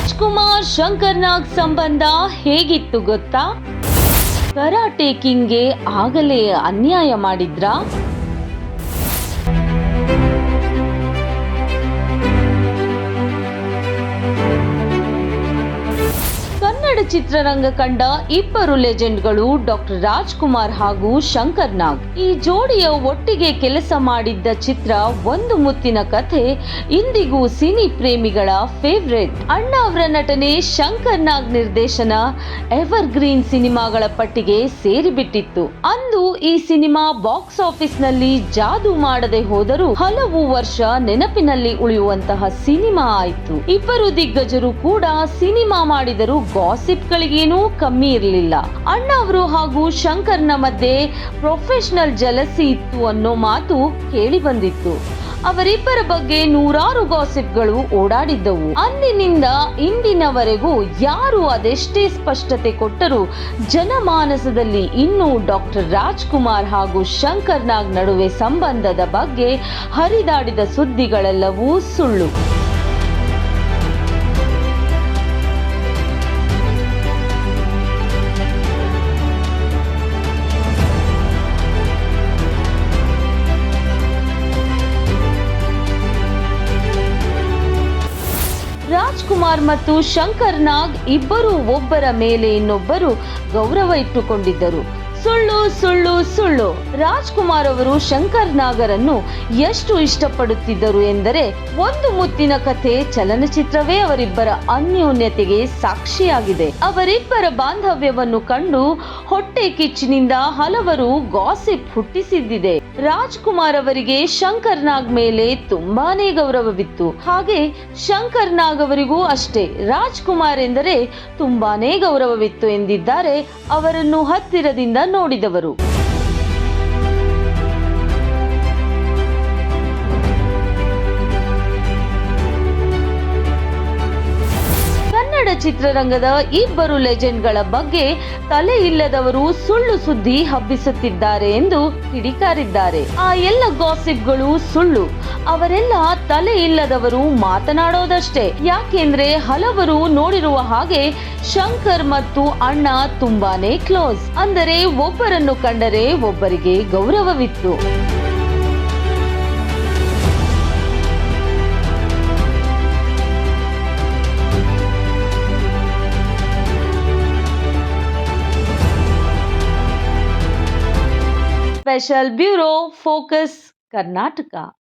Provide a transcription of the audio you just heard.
ರಾಜ್ಕುಮಾರ್ ಶಂಕರ್ ನಾಗ್ ಸಂಬಂಧ ಹೇಗಿತ್ತು ಗೊತ್ತಾ? ಕರಾಟೆ ಕಿಂಗ್ಗೆ ಆಗಲೇ ಅನ್ಯಾಯ ಮಾಡಿದ್ರಾ? ಕನ್ನಡ ಚಿತ್ರರಂಗ ಕಂಡ ಇಬ್ಬರು ಲೆಜೆಂಡ್ಗಳು ಡಾಕ್ಟರ್ ರಾಜ್ಕುಮಾರ್ ಹಾಗೂ ಶಂಕರ್ ನಾಗ್. ಈ ಜೋಡಿಯ ಒಟ್ಟಿಗೆ ಕೆಲಸ ಮಾಡಿದ್ದ ಚಿತ್ರ ಒಂದು ಮುತ್ತಿನ ಕಥೆ, ಇಂದಿಗೂ ಸಿನಿ ಪ್ರೇಮಿಗಳ ಫೇವ್ರೆಟ್. ಅಣ್ಣ ಅವರ ನಟನೆ ಶಂಕರ್ ನಾಗ್ ನಿರ್ದೇಶನ ಎವರ್ ಗ್ರೀನ್ ಸಿನಿಮಾಗಳ ಪಟ್ಟಿಗೆ ಸೇರಿಬಿಟ್ಟಿತ್ತು. ಅಂದು ಈ ಸಿನಿಮಾ ಬಾಕ್ಸ್ ಆಫೀಸ್ನಲ್ಲಿ ಜಾದು ಮಾಡದೆ ಹೋದರೂ ಹಲವು ವರ್ಷ ನೆನಪಿನಲ್ಲಿ ಉಳಿಯುವಂತಹ ಸಿನಿಮಾ ಆಯಿತು. ಇಬ್ಬರು ದಿಗ್ಗಜರು ಕೂಡ ಸಿನಿಮಾ ಮಾಡಿದರೂ ಗಾಸಿಪ್ ಗಳಿಗೇನೂ ಕಮ್ಮಿ ಇರಲಿಲ್ಲ. ಅಣ್ಣ ಅವರು ಹಾಗೂ ಶಂಕರ್ನ ಮಧ್ಯೆ ಪ್ರೊಫೆಷನಲ್ ಜಲಸಿ ಇತ್ತು ಅನ್ನೋ ಮಾತು ಕೇಳಿ ಬಂದಿತ್ತು. ಅವರಿಬ್ಬರ ಬಗ್ಗೆ ನೂರಾರು ಗಾಸಿಪ್ಗಳು ಓಡಾಡಿದ್ದವು. ಅಂದಿನಿಂದ ಇಂದಿನವರೆಗೂ ಯಾರು ಅದೆಷ್ಟೇ ಸ್ಪಷ್ಟತೆ ಕೊಟ್ಟರೂ ಜನಮಾನಸದಲ್ಲಿ ಇನ್ನೂ ಡಾಕ್ಟರ್ ರಾಜ್ಕುಮಾರ್ ಹಾಗೂ ಶಂಕರ್ನಾಗ್ ನಡುವೆ ಸಂಬಂಧದ ಬಗ್ಗೆ ಹರಿದಾಡಿದ ಸುದ್ದಿಗಳೆಲ್ಲವೂ ಸುಳ್ಳು. ರಾಜ್ಕುಮಾರ್ ಮತ್ತು ಶಂಕರ್ ನಾಗ್ ಇಬ್ಬರು ಒಬ್ಬರ ಮೇಲೆ ಇನ್ನೊಬ್ಬರು ಗೌರವ ಇಟ್ಟುಕೊಂಡಿದ್ದರು. ಸುಳ್ಳು ಸುಳ್ಳು ಸುಳ್ಳು. ರಾಜ್ಕುಮಾರ್ ಅವರು ಶಂಕರ್ ನಾಗರನ್ನು ಎಷ್ಟು ಇಷ್ಟಪಡುತ್ತಿದ್ದರು ಎಂದರೆ ಒಂದು ಮುತ್ತಿನ ಕಥೆ, ಚಲನಚಿತ್ರವೇ ಅವರಿಬ್ಬರ ಅನ್ಯೋನ್ಯತೆಗೆ ಸಾಕ್ಷಿಯಾಗಿದೆ. ಅವರಿಬ್ಬರ ಬಾಂಧವ್ಯವನ್ನು ಕಂಡು ಹೊಟ್ಟೆ ಕಿಚ್ಚಿನಿಂದ ಹಲವರು ಗಾಸಿಪ್ ಹುಟ್ಟಿಸಿದ್ದಿದೆ. ರಾಜ್ಕುಮಾರ್ ಅವರಿಗೆ ಶಂಕರ್ ನಾಗ್ ಮೇಲೆ ತುಂಬಾನೇ ಗೌರವವಿತ್ತು. ಹಾಗೆ ಶಂಕರ್ ನಾಗ್ ಅವರಿಗೂ ಅಷ್ಟೇ. ರಾಜ್ಕುಮಾರ್ ಎಂದರೆ ತುಂಬಾನೇ ಗೌರವವಿತ್ತು ಎಂದಿದ್ದಾರೆ ಅವರನ್ನು ಹತ್ತಿರದಿಂದ ನೋಡಿದವರು. ಚಿತ್ರರಂಗದ ಇಬ್ಬರು ಲೆಜೆಂಡ್ಗಳ ಬಗ್ಗೆ ತಲೆ ಇಲ್ಲದವರು ಸುಳ್ಳು ಸುದ್ದಿ ಹಬ್ಬಿಸುತ್ತಿದ್ದಾರೆ ಎಂದು ಕಿಡಿಕಾರಿದ್ದಾರೆ. ಆ ಎಲ್ಲ ಗಾಸಿಪ್ಗಳು ಸುಳ್ಳು. ಅವರೆಲ್ಲ ತಲೆ ಇಲ್ಲದವರು ಮಾತನಾಡೋದಷ್ಟೇ. ಯಾಕೆಂದ್ರೆ ಹಲವರು ನೋಡಿರುವ ಹಾಗೆ ಶಂಕರ್ ಮತ್ತು ಅಣ್ಣ ತುಂಬಾನೇ ಕ್ಲೋಸ್. ಅಂದರೆ ಒಬ್ಬರನ್ನು ಕಂಡರೆ ಒಬ್ಬರಿಗೆ ಗೌರವವಿತ್ತು. Special bureau focus Karnataka